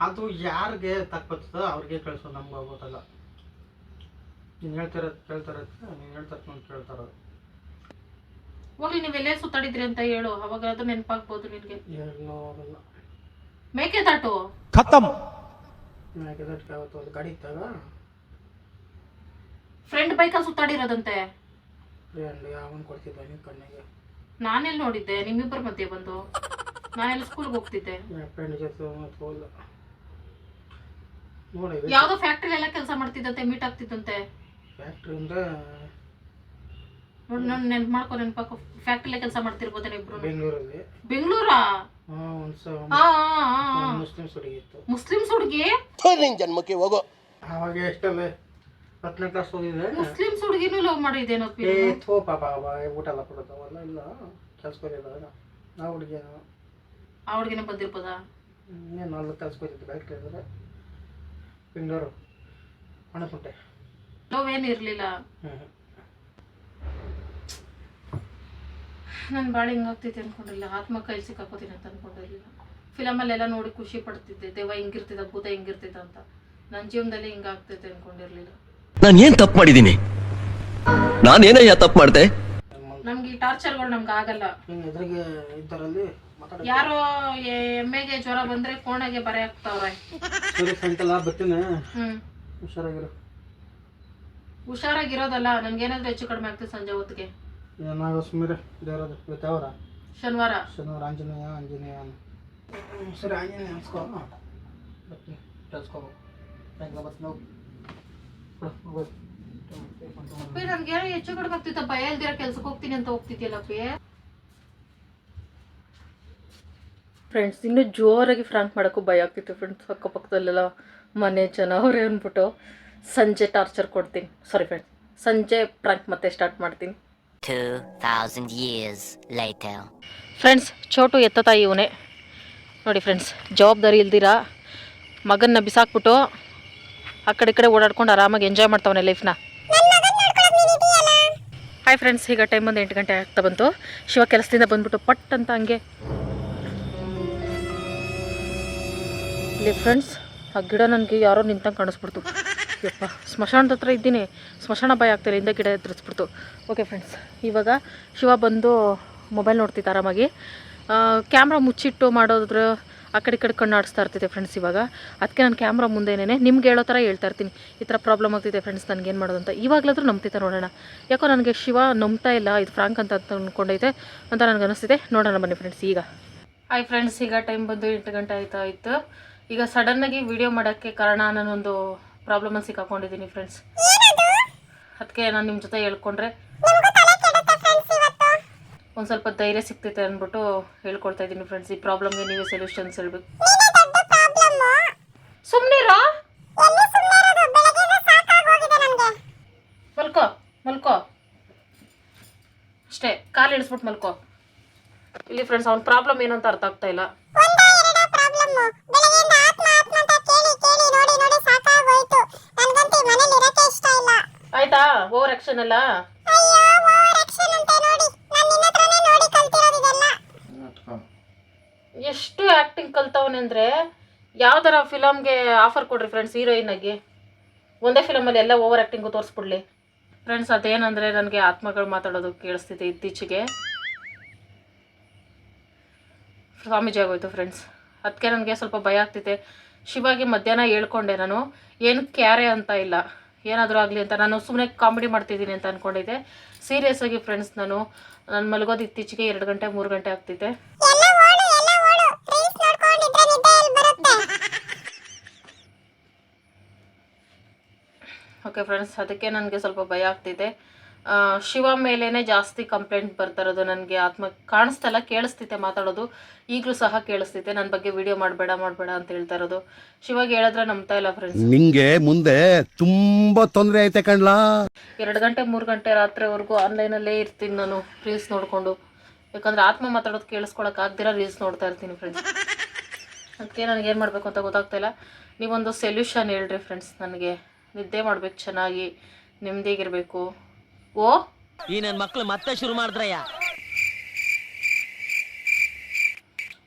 ಅದು ಯಾರಿಗೆ ತಪ್ಪತ್ತದ ಅವ್ರಿಗೆ ಕಳ್ಸೋದು ನಮ್ಗೆ ಆಗೋದಲ್ಲ ನೀನು ಹೇಳ್ತಿರ ಕೇಳ್ತಾರತ್ತೆ ನೀನು ಹೇಳ್ತಾರೆ ನಾನು ಕೇಳ್ತಾರ? ಹೋಗ್ಲಿ ನೀವ್ ಎಲ್ಲೇ ಸುತ್ತಾಡಿದ್ರಿ ಅಂತ ಹೇಳು. ಅವಾಗ ಅದು ನೆನಪಾಗ್ಬೋದು ನಿನ್ಗೆ. ಮೇಕೆ ತಾಟು? ಮೇಕೆದಾಟು ಖತಮ್ ಯಾಕೆ ಅದಕ್ಕೆ ಅವತ್ತು ಒಂದು ಗಾಡಿ ಇತ್ತಾಗ ಫ್ರೆಂಡ್ ಬೈಕಲ್ಲಿ ಸುತ್ತಾಡಿರೋದಂತೆ. ಫ್ರೆಂಡ್ ಅವನು ನಿಮ್ಮ ಕಣ್ಣಿಗೆ? ನಾನೆಲ್ಲಿ ನೋಡಿದ್ದೆ ನಿಮ್ಮಿಬ್ಬರ ಮಧ್ಯೆ ಬಂದು. ನಾನೆಲ್ಲ ಸ್ಕೂಲ್ಗೆ ಹೋಗ್ತಿದ್ದೆ. ಫ್ರೆಂಡ್ ಜೊತೆ ಹೋಗಲ್ಲ ನೋಡಿ ಯಾವ್ದೋ ಫ್ಯಾಕ್ಟ್ರಿ ಎಲ್ಲ ಕೆಲಸ ಮಾಡ್ತಿದ್ದಂತೆ ಮೀಟ್ ಆಗ್ತಿದ್ದಂತೆ. ಫ್ಯಾಕ್ಟ್ರಿಯಿಂದ ನೋಡಿ ನಾನು ನೆನ್ಪು ಮಾಡ್ಕೊ ನೆನ್ಪಾಕೋ. ಫ್ಯಾಕ್ಟ್ರಿಲೇ ಕೆಲಸ ಮಾಡ್ತಿರ್ಬೋದೇನೆ ಇಬ್ರು. ಬೆಂಗಳೂರಲ್ಲಿ. ಬೆಂಗಳೂರಾ? ಹಾಂ ಒಂದು ಸ ಹಾ ಹಾ, ಹಾ. ಮುಸ್ಲಿಮ್ಸ್ ಹುಡುಗಿ ಇತ್ತು. ಮುಸ್ಲಿಮ್ಸ್ ಹುಡುಗಿ? ನಿನ್ ಜನ್ಮಕ್ಕೆ ಹೋಗೋ. ಆವಾಗ ಎಷ್ಟಲ್ಲ ಹತ್ತನೇ ಕ್ಲಾಸ್ ಓದಿದೆ ಮುಸ್ಲಿಮ್ಸ್ ಹುಡುಗಿನೂ ಲವ್ ಮಾಡಿದ್ದೇನೋ ಏ ಥೋ ಪಾಪ ಅವ ಊಟ ಎಲ್ಲ ಕೊಡೋದವಲ್ಲ ಇಲ್ಲ. ಕೆಲ್ಸಕ್ಕೋದಿಲ್ಲ ಆ ಹುಡುಗಿ ಆ ಹುಡುಗಿನ ಬಂದಿರ್ಬೋದಾ? ಏನು ಅಲ್ಲಿ ಕೆಲ್ಸಕ್ಕೋದಿದ್ದು ಫ್ಯಾಕ್ಟ್ರಿ ಅಂದರೆ ಬೆಂಗಳೂರು ಮಣಕುಂಟೆ ಲವ್ ಏನು ಇರ್ಲಿಲ್ಲ ನಾನು ಬಾಳೆ ಹಿಂಗಾಗ್ತೈತೆ ಅನ್ಕೊಂಡಿಲ್ಲ. ಆತ್ಮ ಕೈ ಸಿಕ್ಕಾಕೋತೀನಿ ಅಂತ ಅನ್ಕೊಂಡಿರ್ಲಿಲ್ಲ. ಫಿಲಮಲ್ಲೆಲ್ಲ ನೋಡಿ ಖುಷಿ ಪಡ್ತಿದ್ದೆ. ದೇವ ಹಿಂಗಿರ್ತಿದ್ದ ಭೂತ ಹಿಂಗಿರ್ತಿದ್ದ ಅಂತ. ನನ್ನ ಜೀವನದಲ್ಲಿ ಹಿಂಗಾಗ್ತೈತೆ ಅಂದ್ಕೊಂಡಿರಲಿಲ್ಲ ನಾನು ಏನು ತಪ್ಪು ಮಾಡಿದ್ದೀನಿ ನಾನೇನಯ್ಯ ತಪ್ಪು ಮಾಡಿದೆ? ನಮ್ಗೆ ಈ ಟಾರ್ಚರ್ಗಳು ನಮ್ಗೆ ಆಗಲ್ಲ. ಹಿಂಗೆ ಎದುರಿಗೆ ಇದ್ದರಲ್ಲಿ ಯಾರೋ ಎಮ್ಮೆಗೆ ಜ್ವರ ಬಂದ್ರೆ ಕೋಣೆಗೆ ಬರೆ ಹಾಕ್ತಾವ್ರೆ ಸರಿ ಸಾಯಂಕಾಲ ಬರ್ತೀನಿ. ಹ್ಮ್. ಹುಷಾರಾಗಿರು. ಹುಷಾರಾಗಿರೋದಲ್ಲ ನನ್ಗೇನಾದ್ರೂ ಹೆಚ್ಚು ಕಡಿಮೆ ಆಗ್ತದೆ ಸಂಜೆ ಹೊತ್ತಿಗೆ. ಏನಾಗೋ ಸುಮ್ಮನೆ ದೇವರದ ಇವತ್ತು ಯಾವಾರ? ಶನಿವಾರ. ಶನಿವಾರ ಆಂಜನೇಯ ಆಂಜನೇಯ. ಸರಿ ಆಂಜನೇಯ ಅನ್ಸ್ಕೊ ಬರ್ತೀನಿ ಕೆಲ್ಸ್ಕೋಬೇಕು ಸಾಯಂಕಾಲ ಬರ್ತೀನಿ ಹೋಗು. ಬಿಡು, ಹೋಗೋದು. ನನ್ಗೆ ಹೆಚ್ಚು ಕಡಿಮೆ ಆಗ್ತಿತ್ತಪ್ಪ. ಇಲ್ದಿರ ಕೆಲ್ಸಕ್ಕೆ ಹೋಗ್ತೀನಿ ಅಂತ ಹೋಗ್ತಿದ್ಯಲ್ಲಪ್ಪಿ ಫ್ರೆಂಡ್ಸ್ ಇನ್ನೂ ಜೋರಾಗಿ ಫ್ರಾಂಕ್ ಮಾಡೋಕ್ಕೂ ಭಯ ಆಗ್ತಿತ್ತು ಫ್ರೆಂಡ್ಸ್ ಅಕ್ಕಪಕ್ಕದಲ್ಲೆಲ್ಲ ಮನೆ ಜನ ಅವರೇ ಅಂದ್ಬಿಟ್ಟು ಸಂಜೆ ಟಾರ್ಚರ್ ಕೊಡ್ತೀನಿ. ಸಾರಿ ಫ್ರೆಂಡ್ಸ್ ಸಂಜೆ ಪ್ರ್ಯಾಂಕ್ ಮತ್ತೆ ಸ್ಟಾರ್ಟ್ ಮಾಡ್ತೀನಿ. 2000 years later. ಫ್ರೆಂಡ್ಸ್ ಚೋಟು ಎತ್ತ ತಾಯಿ ಇವನೇ. ನೋಡಿ ಫ್ರೆಂಡ್ಸ್ ಜವಾಬ್ದಾರಿ ಇಲ್ದಿರ? ಮಗನ್ನ ಬಿಸಾಕ್ಬಿಟ್ಟು ಆ ಕಡೆ ಈ ಕಡೆ ಓಡಾಡ್ಕೊಂಡು ಆರಾಮಾಗಿ ಎಂಜಾಯ್ ಮಾಡ್ತಾವನೆ ಲೈಫ್ನ ಹಾಯ್ ಫ್ರೆಂಡ್ಸ್ ಈಗ ಟೈಮ್ ಒಂದು ಎಂಟು ಗಂಟೆ ಆಗ್ತಾ ಬಂತು. ಶಿವ ಕೆಲಸದಿಂದ ಬಂದ್ಬಿಟ್ಟು ಪಟ್ ಅಂತ ಹಂಗೆ ಇಲ್ಲಿ ಫ್ರೆಂಡ್ಸ್, ಆ ಗಿಡ ನನಗೆ ಯಾರೋ ನಿಂತಂಗೆ ಕಾಣಿಸ್ಬಿಡ್ತು. ಯಪ್ಪ, ಸ್ಮಶಾನದ ಹತ್ರ ಇದ್ದೀನಿ. ಸ್ಮಶಾನ ಭಯ ಆಗ್ತಿಲ್ಲ ಹಿಂದೆ ಗಿಡ ಎತ್ತರಿಸ್ಬಿಡ್ತು ಓಕೆ ಫ್ರೆಂಡ್ಸ್ ಇವಾಗ ಶಿವ ಬಂದು ಮೊಬೈಲ್ ನೋಡ್ತಿತ್ತು ಆರಾಮಾಗಿ. ಕ್ಯಾಮ್ರಾ ಮುಚ್ಚಿಟ್ಟು ಮಾಡೋದ್ರ ಆ ಕಡೆ ಕಡೆ ಕಣ್ಣು ಆಡಿಸ್ತಾ ಇರ್ತಿದೆ ಫ್ರೆಂಡ್ಸ್ ಇವಾಗ. ಅದಕ್ಕೆ ನಾನು ಕ್ಯಾಮ್ರಾ ಮುಂದೆನೇ ನಿಮ್ಗೆ ಹೇಳೋ ಥರ ಹೇಳ್ತಾ ಇರ್ತೀನಿ. ಈ ಥರ ಪ್ರಾಬ್ಲಮ್ ಆಗ್ತಿದೆ ಫ್ರೆಂಡ್ಸ್ ನನಗೆ ಏನು ಮಾಡೋದು ಅಂತ. ಇವಾಗಲಾದರೂ ನಂಬ್ತಿದ್ದೆ ನೋಡೋಣ. ಯಾಕೋ ನನಗೆ ಶಿವ ನಂಬ್ತಾ ಇಲ್ಲ, ಇದು ಫ್ರಾಂಕ್ ಅಂತ ಅಂದ್ಕೊಂಡೈತೆ ಅಂತ ನನಗೆ ಅನಿಸ್ತಿದೆ ನೋಡೋಣ ಬನ್ನಿ ಫ್ರೆಂಡ್ಸ್ ಈಗ. ಹಾಯ್ ಫ್ರೆಂಡ್ಸ್ ಈಗ ಟೈಮ್ ಬಂದು ಎಂಟು ಗಂಟೆ ಆಯ್ತಾ ಇತ್ತು. ಈಗ ಸಡನ್ನಾಗಿ ವಿಡಿಯೋ ಮಾಡೋಕ್ಕೆ ಕಾರಣ ನಾನೊಂದು ಪ್ರಾಬ್ಲಮಲ್ಲಿ ಸಿಕ್ಕಾಕೊಂಡಿದ್ದೀನಿ ಫ್ರೆಂಡ್ಸ್ ಅದಕ್ಕೆ ನಾನು ನಿಮ್ಮ ಜೊತೆ ಹೇಳ್ಕೊಂಡ್ರೆ. ಒಂದು ಸ್ವಲ್ಪ ಧೈರ್ಯ ಸಿಗ್ತೈತೆ ಅಂದ್ಬಿಟ್ಟು ಹೇಳ್ಕೊಳ್ತಾ ಇದ್ದೀನಿ ಫ್ರೆಂಡ್ಸ್ ಈ ಪ್ರಾಬ್ಲಮ್ಗೆ ನೀವೇ ಸೊಲ್ಯೂಷನ್ಸ್ ಹೇಳ್ಬೇಕು. ಮಲ್ಕೋ ಮಲ್ಕೋ. ಅಷ್ಟೇ ಕಾಲು ಇಳಿಸ್ಬಿಟ್ಟು ಮಲ್ಕೋ. ಇಲ್ಲಿ ಫ್ರೆಂಡ್ಸ್ ಅವ್ನ ಪ್ರಾಬ್ಲಮ್ ಏನಂತ ಅಂತ ಅರ್ಥ ಆಗ್ತಾ ಇಲ್ಲ. ಆಯ್ತಾ ಓವರ್ ಆಕ್ಷನ್ ಎಲ್ಲ ಎಷ್ಟು ಆಕ್ಟಿಂಗ್ ಕಲ್ತವನೆ ಯಾವ ಯಾವ್ದಾರ ಫಿಲಮ್ಗೆ ಆಫರ್ ಕೊಡ್ರಿ ಫ್ರೆಂಡ್ಸ್ ಹೀರೋಯಿನಾಗಿ ಒಂದೇ ಫಿಲಮಲ್ಲಿ ಎಲ್ಲ ಓವರ್ ಆ್ಯಕ್ಟಿಂಗು ತೋರಿಸ್ಬಿಡ್ಲಿ. ಫ್ರೆಂಡ್ಸ್ ಅದೇನಂದರೆ ನನಗೆ ಆತ್ಮಗಳು ಮಾತಾಡೋದು ಕೇಳಿಸ್ತಿದೆ ಇತ್ತೀಚೆಗೆ. ಸ್ವಾಮೀಜಿ ಆಗೋಯ್ತು ಫ್ರೆಂಡ್ಸ್ ಅದಕ್ಕೆ ನನಗೆ ಸ್ವಲ್ಪ ಭಯ ಆಗ್ತಿದೆ. ಶಿವಾಗೆ ಮಧ್ಯಾಹ್ನ ಹೇಳ್ಕೊಂಡೆ ನಾನು ಏನು ಕ್ಯಾರೆ ಅಂತ ಇಲ್ಲ ಏನಾದರೂ ಆಗಲಿ ಅಂತ. ನಾನು ಸುಮ್ಮನೆ ಕಾಮಿಡಿ ಮಾಡ್ತಿದ್ದೀನಿ ಅಂತ ಅಂದ್ಕೊಂಡಿದ್ದೆ ಸೀರಿಯಸ್ ಆಗಿ ಫ್ರೆಂಡ್ಸ್ ನಾನು. ನಾನು ಮಲಗೋದು ಇತ್ತೀಚೆಗೆ ಎರಡು ಗಂಟೆ ಮೂರು ಗಂಟೆ ಆಗ್ತಿದ್ದೆ ಓಕೆ ಫ್ರೆಂಡ್ಸ್ ಅದಕ್ಕೆ ನನಗೆ ಸ್ವಲ್ಪ ಭಯ ಆಗ್ತಿದೆ. ಶಿವ ಮೇಲೇ ಜಾಸ್ತಿ ಕಂಪ್ಲೇಂಟ್ ಬರ್ತಾ ಇರೋದು ನನಗೆ ಆತ್ಮ ಕಾಣಿಸ್ತಲ್ಲ ಕೇಳಿಸ್ತೈತೆ ಮಾತಾಡೋದು ಈಗಲೂ ಸಹ ಕೇಳಿಸ್ತೈತೆ ನನ್ನ ಬಗ್ಗೆ ವಿಡಿಯೋ ಮಾಡಬೇಡ ಮಾಡಬೇಡ ಅಂತ ಹೇಳ್ತಾ ಇರೋದು. ಶಿವಾಗ ಹೇಳಿದ್ರೆ ನಂಬ್ತಾ ಇಲ್ಲ ಫ್ರೆಂಡ್ಸ್ ನಿಂಗೆ ಮುಂದೆ ತುಂಬಾ ತೊಂದರೆ ಐತೆ ಕಣ್ಲಾ. ಎರಡು ಗಂಟೆ ಮೂರು ಗಂಟೆ ರಾತ್ರಿವರೆಗೂ ಆನ್ಲೈನಲ್ಲೇ ಇರ್ತೀನಿ ನಾನು ರೀಲ್ಸ್ ನೋಡಿಕೊಂಡು. ಯಾಕಂದ್ರೆ ಆತ್ಮ ಮಾತಾಡೋದು ಕೇಳಿಸ್ಕೊಳಕ್ಕೆ ಆಗ್ದಿರ ರೀಲ್ಸ್ ನೋಡ್ತಾ ಇರ್ತೀನಿ ಫ್ರೆಂಡ್ಸ್ ಅದಕ್ಕೆ ನನಗೆ ಏನು ಮಾಡಬೇಕು ಅಂತ ಗೊತ್ತಾಗ್ತಾ ಇಲ್ಲ. ನೀವೊಂದು ಸೊಲ್ಯೂಷನ್ ಹೇಳ್ರಿ ಫ್ರೆಂಡ್ಸ್ ನನಗೆ. ನಿದ್ದೆ ಮಾಡ್ಬೇಕು ಚೆನ್ನಾಗಿ ನೆಮ್ಮದಿಗಿರಬೇಕು ಓ? ಈ ನನ್ ಮಕ್ಳು ಮತ್ತೆ ಶುರು ಮಾಡಿದ್ರಯ್ಯ.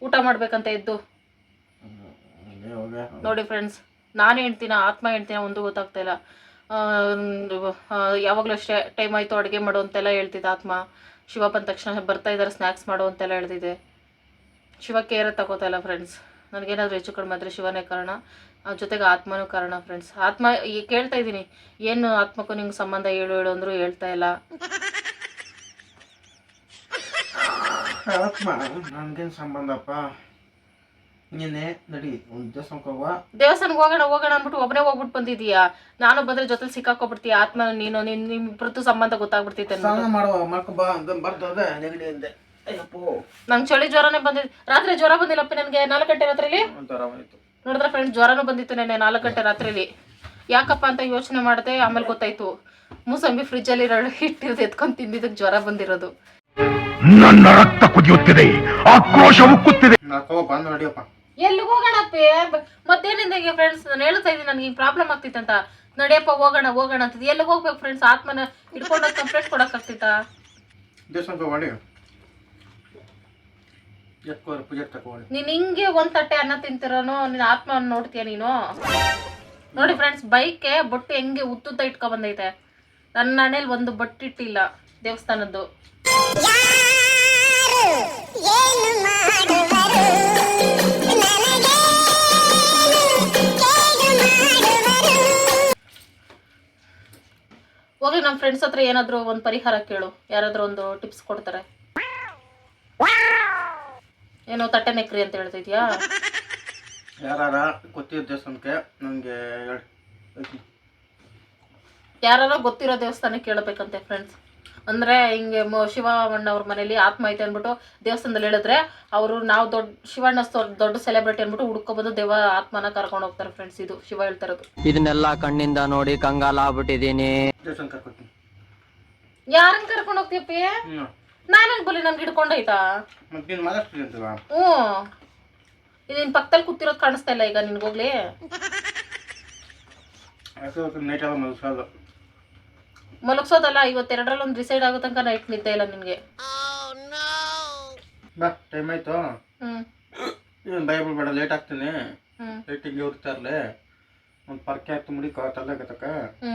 ಊಟ ಮಾಡ್ಬೇಕಂತ ಎದ್ದು ನೋಡಿ ಫ್ರೆಂಡ್ಸ್ ನಾನು ಹೇಳ್ತೀನ ಆತ್ಮ ಹೇಳ್ತೀನ ಒಂದು ಗೊತ್ತಾಗ್ತಾ ಇಲ್ಲ. ಯಾವಾಗಲೂ ಅಷ್ಟೇ ಟೈಮ್ ಆಯಿತು ಅಡುಗೆ ಮಾಡು ಅಂತೆಲ್ಲ ಹೇಳ್ತಿದ್ದೆ ಆತ್ಮ. ಶಿವ ಬಂದ ತಕ್ಷಣ ಬರ್ತಾ ಇದ್ದಾರೆ ಸ್ನ್ಯಾಕ್ಸ್ ಮಾಡು ಅಂತೆಲ್ಲ ಹೇಳ್ತಿದ್ದೆ. ಶಿವ ಕೇರ ತಗೋತಾ ಇಲ್ಲ ಫ್ರೆಂಡ್ಸ್ ನನಗೇನಾದರೂ ಹೆಚ್ಚು ಕಡಿಮೆ ಆದರೆ ಶಿವನೇ ಕಾರಣ. ಜೊತೆಗೆ ಆತ್ಮನೂ ಕಾರಣ ಫ್ರೆಂಡ್ಸ್ ಆತ್ಮ ಈ ಕೇಳ್ತಾ ಇದ್ದೀನಿ. ಏನು ಆತ್ಮಕ್ಕೂ ನಿಂಗೆ ಸಂಬಂಧ ಹೇಳು ಹೇಳು ಅಂದರೂ ಹೇಳ್ತಾ ಇಲ್ಲ. ಆತ್ಮ ನನ್ಗೇನು ಸಂಬಂಧಪ್ಪ? ನಿನ್ನೆ ನಡಿ ಒಂದು ದೇವಸ್ಥಾನಕ್ಕೆ ಹೋಗುವ? ದೇವಸ್ಥಾನಕ್ಕೆ ಹೋಗೋಣ ಹೋಗೋಣ ಅಂದ್ಬಿಟ್ಟು ಒಬ್ಬನೇ ಹೋಗ್ಬಿಟ್ಟು ಬಂದಿದೀಯಾ ನಾನು ಬಂದ್ರೆ ಜೊತೆ ಸಿಕ್ಕಾಕೊಬಿಡ್ತೀಯ ಆತ್ಮ ನೀನು ನಿನ್ ನಿಮ್ಮಿಬ್ರದ್ದು ಸಂಬಂಧ ಗೊತ್ತಾಗ್ಬಿಡ್ತೈತೆ ಸ್ನಾನ ಮಾಡುವ ಮಾಡ್ಕೊಬಾ ಅಂತ ಬರ್ತದೆ ನೆಗಡಿ ಅಂದೆ. ಅಯ್ಯಪ್ಪೋ. ನಂಗೆ ಚಳಿ ಜ್ವರನೇ ಬಂದಿದೆ ರಾತ್ರಿ ಜ್ವರ ಬಂದಿಲ್ಲಪ್ಪ ನನಗೆ ನಾಲ್ಕು ಗಂಟೆ ರಾತ್ರಿಲಿ? ಒಂಥರ ಆಯ್ತು ನೋಡಿದ್ರೆ ಫ್ರೆಂಡ್ಸ್ ಜ್ವರನೂ ಬಂದಿತ್ತು ನೆನೆ ನಾಲ್ಕು ಗಂಟೆ ರಾತ್ರಿಲಿ. ಯಾಕಪ್ಪ ಅಂತ ಯೋಚನೆ ಮಾಡಿದೆ ಆಮೇಲೆ ಗೊತ್ತಾಯ್ತು. ಮೂಸಂಬಿ ಫ್ರಿಜ್ಜಲ್ಲಿ ಹಿಟ್ಟಿರೋದು ಇಟ್ಟಿರೋದು ಎತ್ಕೊಂಡು ತಿಂದಿದ್ದಕ್ಕೆ ಜ್ವರ ಬಂದಿರೋದು. ನನ್ನ ರಕ್ತ ಕುದಿಯುತ್ತಿದೆ ಆಕ್ರೋಶ ಉಕ್ಕುತ್ತಿದೆ. ಎಲ್ಲಿಗೆ ಹೋಗೋಣಪ್ಪಿ ಮತ್ತೇನಿಂದ ಫ್ರೆಂಡ್ಸ್ ನಾನು ಹೇಳ್ತಾ ಇದ್ದೀನಿ ನನಗೆ ಹಿಂಗೆ ಪ್ರಾಬ್ಲಮ್ ಆಗ್ತಿತ್ತಂತ ನಡಿಯಪ್ಪ ಹೋಗೋಣ ಹೋಗೋಣ ಅಂತ ಎಲ್ಲಿಗೆ ಹೋಗ್ಬೇಕು ಫ್ರೆಂಡ್ಸ್ ಆತ್ಮನ ಹಿಡ್ಕೊಂಡು ಕಂಪ್ಲೇಂಟ್ ಕೊಡಕ್ ದೇವಸ್ಥಾನಕ್ಕೆ ಹೋಗಿ ಎತ್ಕೋರಿ ಪೂಜೆ ತಗೋಳಿ ನೀನ್ ಹಿಂಗೆ ಒಂದ್ ತಟ್ಟೆ ಅನ್ನ ತಿಂತಿರೋನು ನಿನ್ನ ಆತ್ಮವನ್ನು ನೋಡ್ತೀಯ ನೀನು? ನೋಡಿ ಫ್ರೆಂಡ್ಸ್ ಬೈಕ್ಗೆ ಬೊಟ್ಟು ಹೆಂಗೆ ಉತ್ತುತ್ತ ಇಟ್ಕೊ ಬಂದೈತೆ. ನನ್ನ ಹಣೆಯಲ್ಲಿ ಒಂದು ಬೊಟ್ಟಿಟ್ಟಿಲ್ಲ ದೇವಸ್ಥಾನದ್ದು. ಹೋಗ್ಲಿ ನಮ್ಮ ಫ್ರೆಂಡ್ಸ್ ಹತ್ರ ಏನಾದ್ರು ಒಂದು ಪರಿಹಾರ ಕೇಳು. ಯಾರಾದರೂ ಒಂದು ಟಿಪ್ಸ್ ಕೊಡ್ತಾರೆ. ಏನೋ ತಟ್ಟೆ ನೆಕ್ರಿ ಅಂತ ಹೇಳ್ತಿದ್ಯಾ? ಯಾರಾರ ಗೊತ್ತಿರೋ ದೇವಸ್ಥಾನಕ್ಕೆ ನನಗೆ ಹೇಳಿ. ಯಾರು ಗೊತ್ತಿರೋ ದೇವಸ್ಥಾನಕ್ಕೆ ಕೇಳಬೇಕಂತೆ ಫ್ರೆಂಡ್ಸ್ ಅಂದ್ರೆ ಹಿಂಗೆ ಮ- ಶಿವಣ್ಣ ಅವ್ರ ಮನೇಲಿ ಆತ್ಮ ಐತೆ ಅಂದ್ಬಿಟ್ಟು ದೇವಸ್ಥಾನದಲ್ಲಿ ಹೇಳಿದ್ರೆ ಅವರು ನಾವು ದೊಡ್ಡ ಶಿವಣ್ಣ ದೊಡ್ಡ ಸೆಲೆಬ್ರಿಟಿ ಅಂದ್ಬಿಟ್ಟು ಹುಡ್ಕೊಬಂದು ದೇವ ಆತ್ಮನ ಕರ್ಕೊಂಡು ಹೋಗ್ತಾರೆ ಫ್ರೆಂಡ್ಸ್ ಇದು ಶಿವ ಹೇಳ್ತಾರದು. ಇದನ್ನೆಲ್ಲ ಕಣ್ಣಿಂದ ನೋಡಿ ಕಂಗಾಲ ಆಗ್ಬಿಟ್ಟಿದೀನಿ ಯಾರನ್ನ ಕರ್ಕೊಂಡು ಹೋಗ್ತೀಯಪ್ಪ? ನಾನೇನ್ ಬಲಿ ನನ್ಗೆ ಹಿಡ್ಕೊಂಡು ಮತ್ತೆ ನೀನು ಮಾತಾಡ್ತೀನಿ ಅಂತಲ್ಲ ಹ್ಞೂ ನಿನ್ ಪಕ್ಕದಲ್ಲಿ ಕೂತಿರೋದು ಕಾಣಿಸ್ತಾ ಇಲ್ಲ ಈಗ ನಿನ್ಗೋಗ್ಲಿ ನೈಟ್ ಎಲ್ಲ ಮಲ್ಸೋದು ಮಲಗ್ಸೋದಲ್ಲ ಇವತ್ತೆರಡರಲ್ಲಿ ಒಂದು ಡಿಸೈಡ್ ಆಗೋ ತನಕ ನೈಟ್ ನಿದ್ದೆ ಇಲ್ಲ ನಿನಗೆ. ಬಾ ಟೈಮ್ ಆಯ್ತು. ಹ್ಞೂ ಏನು ಬೈಬಲ್ ಬೇಡ ಲೇಟ್ ಆಗ್ತೀನಿ. ಲೇಟಿಗೆ ಇರಲಿ. ಒಂದು ಪರ್ಕೆ ಹಾಕ್ತು ಮುಡಿ ತಲೆಗತ್ತಕ ಹ್ಞೂ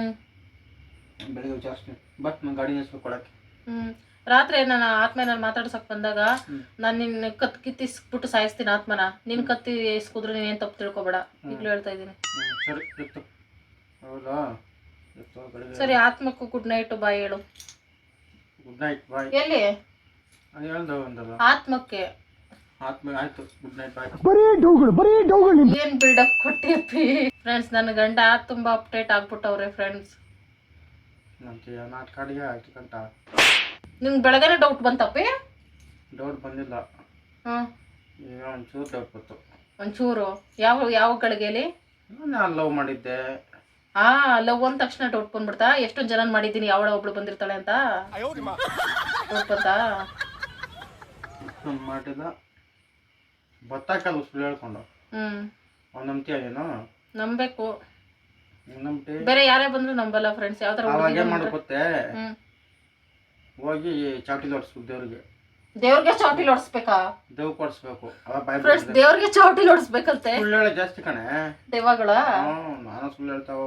ಬೆಳಿಗ್ಗೆ ವಿಚಾರಿಸ್ತೀನಿ ಬಟ್ ನಾನು ಗಾಡಿ ನಿಲ್ಸ್ಬೇಕು ಕೊಡಕ್ಕೆ. ಹ್ಮ್. ರಾತ್ರಿ ನನ್ನ ಆತ್ಮ ನಾನು ಮಾತಾಡ್ಸಕ್ ಬಂದಾಗ ನಾನು ನಿನ್ನ ಕತ್ ಕಿತ್ತಿಸ್ಬಿಟ್ಟು ಸಾಯಿಸ್ತೀನಿ ಆತ್ಮನ. ನಿನ್ ಕತ್ತಿ ಇಸ್ಕುದ್ರು ನೀನ್ ಏನ್ ತಪ್ಪು ತಿಳ್ಕೊಬೇಡ. ಈಗಲೂ ಹೇಳ್ತಾ ಇದ್ದೀನಿ. ಸರಿ ಹೌದಾ? ಬೆಳಿಗ್ಗೆ. ಸರಿ ಆತ್ಮಕ್ಕೂ ಗುಡ್ ನೈಟ್ ಬಾಯ್ ಹೇಳು. ಗುಡ್ ನೈಟ್ ಬಾಯ್ ಎಲ್ಲಿ? ಅದು ಹೇಳ್ದು ಒಂದಲ್ಲ. ಆತ್ಮಕ್ಕೆ. ಆತ್ಮ ಆಯ್ತು ಗುಡ್ ನೈಟ್ ಬಾಯ್ ಏನ್ ಬಿಲ್ಡಪ್ ಕೊಟ್ಟಿಯಪ್ಪಿ ಫ್ರೆಂಡ್ಸ್ ನನ್ನ ಗಂಡ ತುಂಬಾ ಅಪ್ಡೇಟ್ ಆಗ್ಬಿಟ್ಟವ್ರೆ ಫ್ರೆಂಡ್ಸ್ ನಂಗೆ ನಾಟ್ಕಾಡಿಗೆ ಆಯ್ತು ಕಂಟ ನಿಂಗೆ ಬೆಳಗ್ಗೆನೆ ಡೌಟ್ ಬಂತಪ್ಪಿ? ಡೌಟ್ ಬಂದಿಲ್ಲ. ಈಗ ಒಂಚೂರು ಡೌಟ್ ಬಂತು. ಒಂಚೂರು. ಯಾವ ಯಾವ ಕಳಿಗೆಯಲ್ಲಿ ನಾನು ಲವ್ ಮಾಡಿದ್ದೆ? ಆ ಲವ್ ಅಂದ ತಕ್ಷಣ ಡೌಟ್ ಬಂದ್ಬಿಡ್ತಾ? ಎಷ್ಟೊಂದ್ ಜನ ಮಾಡಿದ್ದೀನಿ ಯಾವಳ ಒಬ್ಳು ಬಂದಿರ್ತಾಳೆ ಅಂತ? ಡೌಟ್ ಬಂತಾ? ಮಾಡಿಲ್ಲ ಬತ್ತಾಕಲ್ಲ ಸುಳ್ಳು ಹೇಳ್ಕೊಂಡು. ಹ್ಮ್. ಅವ್ನು ನಂಬ್ತೀಯ ಏನು ನಂಬೇಕು ನೀನ್ ಬೇರೆ ಯಾರೇ ಬಂದ್ರು ನಂಬಲ್ಲ ಫ್ರೆಂಡ್ಸ್ ಯಾವ ಥರ ಅವಾಗ ಏನು ಮಾಡ್ಕೊತ್ತೆ. ಹ್ಮ್. ಹೋಗಿ ಚಾಟಿ ಲೋಡ್ಸ್ಬೇಕು ದೇವ್ರಿಗೆ. ದೇವ್ರಿಗೆ ಚೌಟಿ ಲೋಡ್ಸ್ಬೇಕಾ? ದೇವ್ ಕೊಡಿಸ್ಬೇಕು. ಅವ ಬಾಯ್ ಫ್ರೆಂಡ್ಸ್ ದೇವ್ರಿಗೆ ಚೌಟಿ ಲೋಡ್ಸ್ಬೇಕಂತೆ. ಸುಳ್ಳು ಜಾಸ್ತಿ ಕಣೆ. ದೇವಗಳ ಹ್ಞೂ ನಾನು ಸುಳ್ಳು ಹೇಳ್ತಾವ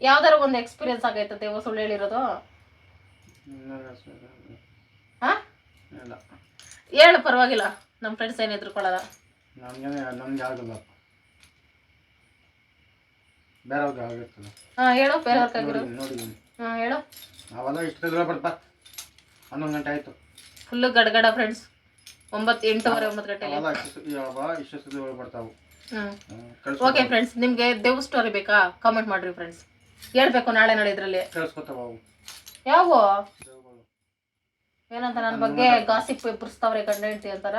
ಯಾವ್ದಾರ ಒಂದು ಎಕ್ಸ್ಪೀರಿಯನ್ಸ್ ಆಗೈತೆ ದೇವ ಸುಳ್ಳು ಹೇಳಿರೋದು? ಹಾ? ಇಲ್ಲ. ಹೇಳು ಪರವಾಗಿಲ್ಲ. ನಮ್ಮ ಫ್ರೆಂಡ್ಸ್ ಏನು ಎದ್ರುಕೊಳ್ಳಲ್ಲ. ನಮ್ಗೆ ಬೇರೆಯವ್ರಿಗೆ ಆಗಿರ್ತದೆ ಹಾ ಹೇಳು ನೋಡಿದ್ದೀನಿ ಹಾ ಹೇಳು. ಬರ್ತಾ ಹನ್ನೊಂದು ಗಂಟೆ ಆಯಿತು. ಫುಲ್ಲು ಗಡಗಡ ಫ್ರೆಂಡ್ಸ್ ಒಂಬತ್ತು ಎಂಟೂವರೆ ಒಂಬತ್ತು ಗಂಟೆ ಇಷ್ಟು ಬರ್ತಾವು. ಓಕೆ ಫ್ರೆಂಡ್ಸ್ ನಿಮಗೆ ದೇವ್ ಸ್ಟೋರಿ ಬೇಕಾ? ಕಾಮೆಂಟ್ ಮಾಡ್ರಿ ಫ್ರೆಂಡ್ಸ್ ಹೇಳ್ಬೇಕು ನಾಳೆ ನಾಳೆ ಇದರಲ್ಲಿ. ಯಾವ? ಏನಂತ ನನ್ನ ಬಗ್ಗೆ ಗಾಸಿಪ್ ಎಬ್ಬರಿಸ್ತಾವ್ರೆ ಗಂಡ ಹೆಂಡತಿ ಅಂತಾರ?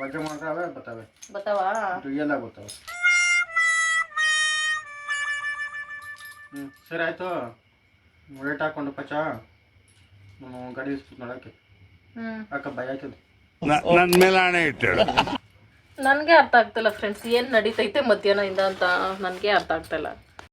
ಬಗ್ಗೆ ಬರ್ತವೆ ಬತ್ತಾವ. ಬರ್ತವೆ ಹ್ಞೂ ಸರಿ ಆಯಿತು. ಲೇಟ್ ಹಾಕೊಂಡು ಪಚ. ಗಾಡಿ ಇಸ್ಬಿಟ್ಟು ನೋಡೋಕ್ಕೆ ಹ್ಮ್. ಅಕ್ಕ ಭಯ ಆಯ್ತದೆ? ನನ್ನ ಮೇಲೆ ಇಟ್ಟಳು ನನಗೆ ಅರ್ಥ ಆಗ್ತಿಲ್ಲ ಫ್ರೆಂಡ್ಸ್ ಏನು ನಡೀತೈತೆ ಮಧ್ಯಾಹ್ನದಿಂದ ಅಂತ ನನಗೆ ಅರ್ಥ ಆಗ್ತಿಲ್ಲ.